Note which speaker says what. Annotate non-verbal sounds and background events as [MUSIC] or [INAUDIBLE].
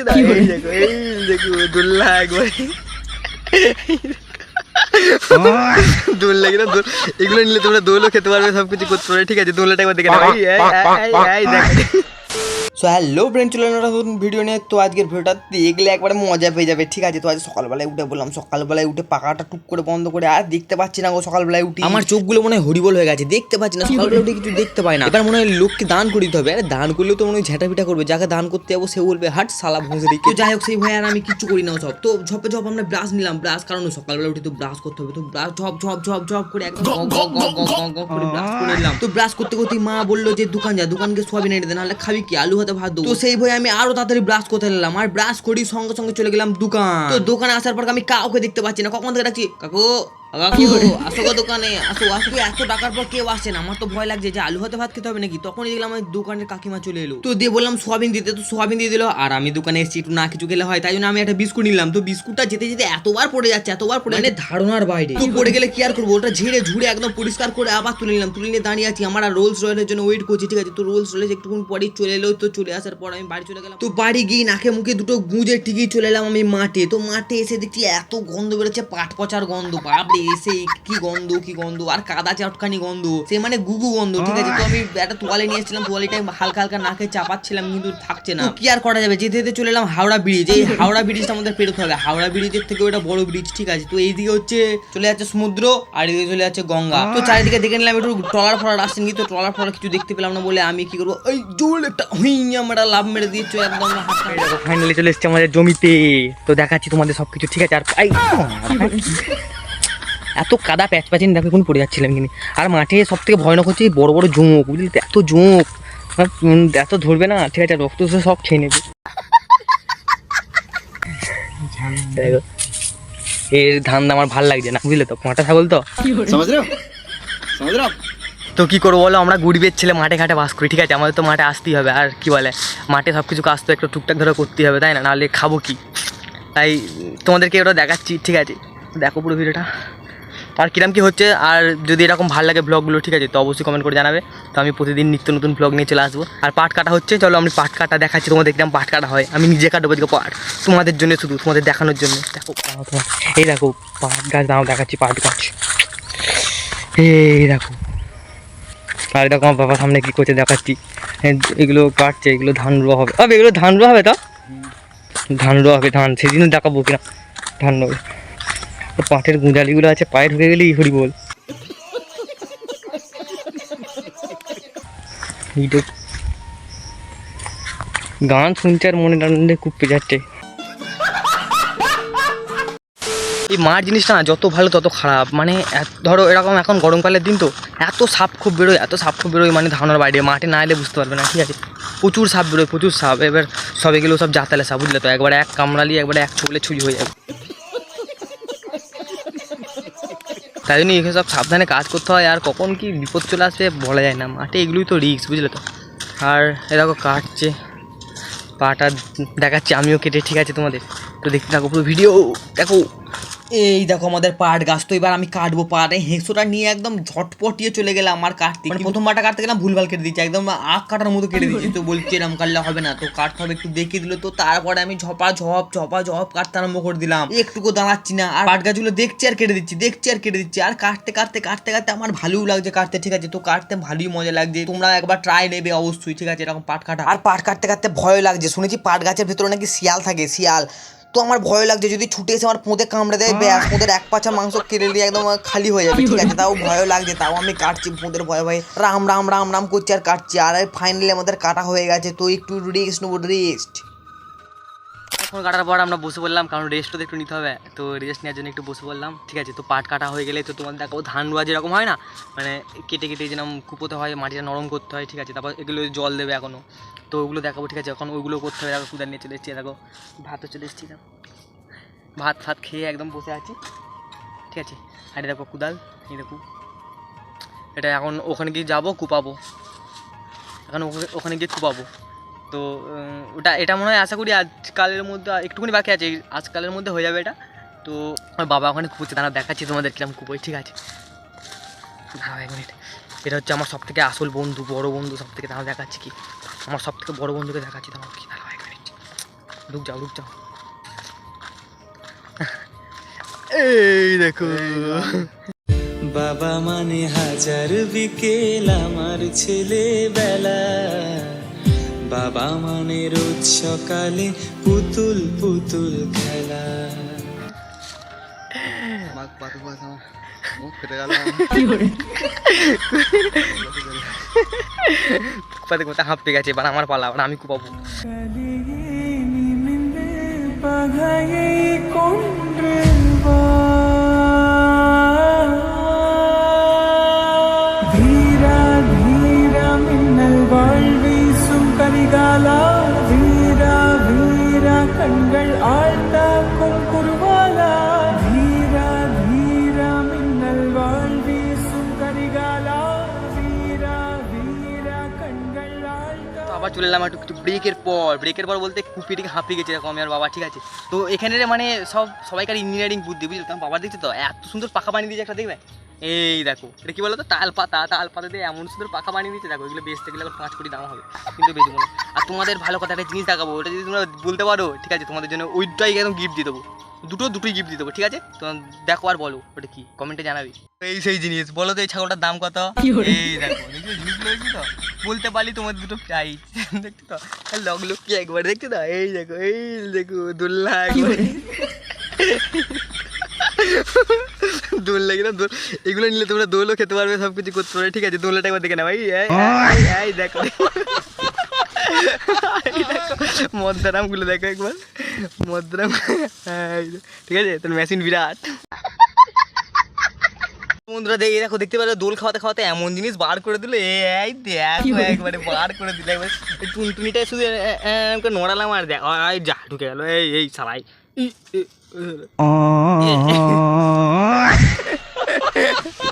Speaker 1: দেখতে দাও এই দেখো এই দেখো দোল্লা একবার দোল লাগে না দোল এগুলো নিলে তোমরা দোলও খেতে পারবে সব কিছু করতে পারবে ঠিক আছে দোলটা একবার দেখে নাও এই, এই, এই, এই, এই, দেখ সো হ্যালো ফ্রেন্ড চলে নতুন ভিডিও নিয়ে তো আজকের ভিডিওটা দেখলে একবারে মজা পেয়ে যাবে ঠিক আছে তো আজ সকালবেলায় উঠে বললাম সকালবেলায় উঠে পাখাটা টুক করে বন্ধ করে আর দেখতে পাচ্ছি না গো সকালবেলায় উঠে আমার চোখগুলো মনে হয় হরিবল হয়ে গেছে দেখতে পাচ্ছি না সকালবেলা উঠে কিছু দেখতে পাই না এবার মনে হয় লোককে দান করে দিতে হবে আরে দান করলেও তো মনে হয় ঝেঁটা পিটা করবে যাকে দান করতে যাব সে বলবে হাট সালা ভুঁজরি তো যাই হোক সেই ভয় আর আমি কিচ্ছু করি না সব তো ঝপে ঝপ আমরা ব্রাশ নিলাম ব্রাশ কারণ সকালবেলা উঠে তো ব্রাশ করতে হবে তো ব্রাশ ঝপ ঝপ ঝপ ঝপ করে একদম গ, গ, গ, গ, গ, গ করে ব্রাশ করে নিলাম তো ব্রাশ করতে করতে মা বলল যে দোকান যা দোকানকে সোয়াবিন এনে দে নাহলে খাবি কি আলু হাতে ভাত তো সেই ভয়ে আমি আরও তাড়াতাড়ি ব্রাশ করতে নিলাম? আর ব্রাশ করি সঙ্গে সঙ্গে চলে গেলাম দোকান। তো দোকানে আসার পর আমি কাউকে দেখতে পাচ্ছি না। কখন থেকে ডাকছি। কাকু! কাকু আসো গো দোকানে আসো আসো এত টাকার পর কেউ আসছে না। আমার তো ভয় লাগছে যে আলু ভাতে ভাত খেতে হবে নাকি? তখনই দেখলাম আমার দোকানের কাকিমা চলে এলো। তো দিয়ে বললাম সোয়াবিন দিতে তো সোয়াবিন দিয়ে দিল। আর আমি দোকানে এসেছি একটু না কিছু খেলে হয় তাই জন্য আমি একটা বিস্কুট নিলাম। তো বিস্কুটটা যেতে যেতে এতবার পড়ে যাচ্ছে এতবার পড়ে মানে ধারণার বাইরে। তো পড়ে গেলে কি আর করব? ওটা ঝেড়ে ঝুড়ে একদম পরিষ্কার করে আবার তুলে নিলাম। তুলে নিয়ে দাঁড়িয়ে আছি আমার আর রোলস রয়েলের জন্য ওয়েট করছি ঠিক আছে? তো রোলস রয়েল একটুক্ষণ পরেই চলে এলো তো চলে আসার পর আমি বাড়ি চলে গেলাম। তো বাড়ি গিয়ে নাকে মুখে দুটো গুঁজে টিকিয়ে চলে এলাম আমি মাঠে। তো মাঠে এসে দেখছি এত গন্ধ বেরোচ্ছে পাট পচার গন্ধ বাপরে! এসে কি গন্ধ কি গন্ধ? আর কাদা চটকানি গন্ধ। সে মানে গুগু গন্ধ ঠিক আছে? তো আমি একটা তোয়ালে নিয়ে এসেছিলাম তোয়ালিটা হালকা হালকা নাকে চাপাচ্ছিলাম কিন্তু থাকছে না। কি আর করা যাবে? যেতে যেতে চলে এলাম হাওড়া ব্রিজ এই হাওড়া ব্রিজটা আমাদের পেরোতে হবে। হাওড়া ব্রিজের থেকে ওটা বড় ব্রিজ ঠিক আছে? তো এইদিকে হচ্ছে চলে যাচ্ছে সমুদ্র আর এদিকে চলে যাচ্ছে গঙ্গা। তো চারিদিকে দেখে নিলাম একটু ট্রলার ফলার আসছে নাকি? তো ট্রলার ফলার কিছু দেখতে পেলাম না বলে আমি কি করব? এই জোর একটা হুইয়া মেটা লাভ মেরে দিয়েছ একদম ফাইনালি চলে এসছে আমাদের জমিতে। তো দেখাচ্ছি তোমাদের সবকিছু ঠিক আছে? আর এত কাদা প্যাচ প্যাচিন দেখো এখন পড়ে যাচ্ছিলাম কিনে আর মাঠে সব থেকে ভয়ানক হচ্ছে বড় বড় জোঁক বুঝলি? এত জোঁক এত ধরবে না ঠিক আছে রক্ত সব খেয়ে নেবে। এর ধান আমার ভালো লাগছে না বুঝলে তো? মাঠা ছাগল তো? তো কি করব বলো আমরা গুড়বের ছেলে মাঠে ঘাটে বাস করি ঠিক আছে? আমাদের তো মাঠে আসতেই হবে আর কি বলে? মাঠে সব কিছু কাজ তো একটু টুকটাক ধরে করতেই হবে তাই না? নাহলে খাব কি? তাই তোমাদেরকে ওটা দেখাচ্ছি ঠিক আছে? দেখো পুরো ভিডিওটা। আর কিরম কি হচ্ছে? আর যদি এরকম ভালো লাগে ব্লগগুলো ঠিক আছে তো অবশ্যই কমেন্ট করে জানাবে। তো আমি প্রতিদিন নিত্য নতুন ব্লগ নিয়ে চলে আসব। আর পাট কাটা হচ্ছে চলো আমি পাট কাটা দেখাচ্ছি তোমাদের কিরম পাট কাটা হয়। আমি নিজে কাটবো আজকে পাট। তোমাদের জন্য শুধু তোমাদের দেখানোর জন্য। দেখো এই দেখো পাট গাছ দাও দেখাচ্ছি পাট গাছ। এই দেখো। আর দেখো আমার বাবা সামনে কি করছে দেখাচ্ছি। হ্যাঁ, এগুলো কাটছে এগুলো ধান রোয়া হবে। আবে এগুলো ধান রোয়া হবে তো? ধান রোয়া হবে ধান। সেদিনও দেখাবো কিনা। ধান রোয়া পাটের গুঁজালিগুলো আছে, পায়ে ঢুকে গেলেই হরি বল। গান শুনছে আর মনে টানে কুপে যাচ্ছে এই মার জিনিসটা না যত ভালো তত খারাপ। মানে ধরো এরকম এখন গরমকালের দিন তো, এত সাপ খুব বেরোয়, এত সাপ খুব বেরোয় মানে ধারণার বাইরে। মাঠে না এলে বুঝতে পারবে না, ঠিক আছে? প্রচুর সাপ বেরোয়, প্রচুর সাপ। এবার সব এগুলো সব জাতালে সাপ, বুঝলে তো? একবার এক কামড়ালি, একবার এক চুলে ছুরি হয়ে যাবে। তাই জন্য এখানে সব সাবধানে কাজ করতে হয়, আর কখন কি বিপদ চলে আসবে বলা যায় না। মাঠে এগুলোই তো রিক্স বুঝলে তো? আর এরকম কাটছে, পাটা দেখাচ্ছে, আমিও কেটে, ঠিক আছে তোমাদের? তো দেখতে থাকো পুরো ভিডিও দেখো। এই দেখো আমাদের পাট গাছ, তো এবার আমি কাটবো পাট এই হেঁসোটা নিয়ে একদম ঝটপটিয়ে চলে গেলাম আমার কাটতে। মানে প্রথম পাটা কাটতে গেলাম, ভুলভাল কেটে দিচ্ছি একদম আখ কাটার মতো কেটে দিচ্ছি তো বলছি, এরম কাটলে হবে না। তো কাটতে হবে, একটু দেখিয়ে দিল। তো তারপরে আমি ঝপা ঝপ ঝপা ঝপ কাটতে আরম্ভ করে দিলাম। একটুকু দাঁড়াচ্ছি না। আর পাট গাছগুলো দেখছি আর কেটে দিচ্ছি, দেখছি আর কেটে দিচ্ছি। আর কাটতে কাটতে কাটতে কাটতে আমার ভালোও লাগছে কাটতে, ঠিক আছে? তো কাটতে ভালোই মজা লাগছে। তোমরা একবার ট্রাই নেবে অবশ্যই, ঠিক আছে? এরকম পাট কাটা। আর পাট কাটতে কাটতে ভয় লাগছে। শুনেছি পাট গাছের ভেতরে নাকি শিয়াল থাকে, শিয়াল। তো আমার ভয় লাগছে যদি ছুটে এসে আমার পোঁতে কামড়ে দেয় ব্যাস পোঁদের এক পাছা মাংস কেড়ে দিয়ে একদম খালি হয়ে যাবে ঠিক আছে? তাও ভয় লাগছে তাও আমি কাটছি পোঁদের ভয় ভয়ে। রাম রাম রাম রাম করছি আর কাটছি আর ফাইনালি আমাদের কাটা হয়ে গেছে তো একটু রেস্ট নেব রেস্ট ফোন কাটার পর আমরা বসে বললাম কারণ রেস্টও তো একটু নিতে হবে। তো রেস্ট নেওয়ার জন্য একটু বসে বললাম ঠিক আছে, তো পাট কাটা হয়ে গেলে তো তোমার দেখো, ধান রোয়া যেরকম হয় না মানে কেটে কেটে যেরকম কুপোতে হয়, মাটিটা নরম করতে হয়, ঠিক আছে, তারপর এগুলো জল দেবে এখনও তো ওগুলো দেখাবো, ঠিক আছে, এখন ওইগুলো করতে হবে, দেখো, কুদার নিয়ে চলে এসেছি, দেখো, ভাতও চলে এসেছি ভাত ফাত খেয়ে একদম বসে আছি, ঠিক আছে। আর দেখো কুদাল, এই দেখো। এটা এখন ওখানে গিয়ে যাব, কুপাবো। এখন ওখানে গিয়ে কুপাবো। তো ওটা, এটা মনে হয় আশা করি আজকালের মধ্যে একটুখানি বাকি আছে, আজকালের মধ্যে হয়ে যাবে এটা। তো, আমার বাবা ওখানে কুপোচ্ছে তারা দেখাচ্ছি তোমাদের কিরম কুপোই ঠিক আছে। দাঁড়াও এক মিনিট। এটা হচ্ছে আমার সব থেকে আসল বন্ধু, বড় বন্ধু সব থেকে তারা দেখাচ্ছি কি। আমার সব থেকে বড় বন্ধুকে দেখাচ্ছি তোমার কি, দাঁড়াও এক মিনিট। রুক যাও রুক যাও। এই দেখো।
Speaker 2: বাবা মানে হাজার বিকেল, আমার ছেলেবেলা। বাবা মানে রোজ সকালে পুতুল পুতুল খেলা। [LAUGHS]
Speaker 1: হাঁপতে গেছে এবার আমার পালা আমি কুপাবো।
Speaker 2: ധീരാ
Speaker 1: চলে এলাম একটু কিছু ব্রেকের পর। ব্রেকের পর বলতে কুপিটিকে হাঁপিয়ে গেছে এরকম আমার বাবা, ঠিক আছে? তো এখানে মানে সব, সবাইকার ইঞ্জিনিয়ারিং বুদ্ধি, বুঝলি তোমার বাবা দেখছি তো? এত সুন্দর পাখা বানিয়ে দিয়েছে একটা, দেখবে? এই দেখো, এটা কি বলো তো তাল পাতা তাল পাতা দিয়ে এমন সুন্দর পাখা বানিয়ে দিয়েছে। দেখো, এগুলো বেচতে গেলে আবার পাঁচ কোটি দাম হবে, কিন্তু বেচবো না। আর তোমাদের ভালো কথা একটা জিনিস দেখাবো, ওটা যদি তোমরা বলতে পারো, ঠিক আছে? তোমাদের জন্য ওইটাই একদম গিফট দিয়ে দেবো। দুটো দুটোই গিফট দিয়ে দেবো ঠিক আছে? তো দেখো আর বলো ওটা কি? কমেন্টে জানাবি। এই সেই জিনিস বলো তো এই ছাগলটার দাম কত? এই দেখো তো বলতে পারলি তোমার দুটো প্রাইস দেখছ তো লগ লোক কি একবার দেখছ তো এই দেখো এই দেখো দোল্লা দোল লাগে না দোল এগুলো নিলে তোমরা দোলও খেতে পারবে সব কিছু করতে পারবে ঠিক আছে দোলটা একবার দেখে না ভাই এই দেখো। মদ্দারামগুলো দেখো একবার। মদ্দারাম ঠিক আছে? তোর মেশিন বিরাট। বন্ধুরা দেখে দেখো দেখতে পেল দোল খাওয়াতে খাওয়াতে এমন জিনিস বার করে দিল। এই দেখো একবারে বার করে দিলে। একবার টুনটুনিটাই শুধু নড়ালাম আর দেখ যা ঢুকে গেলো। এই এই সালাই। ই [LAUGHS]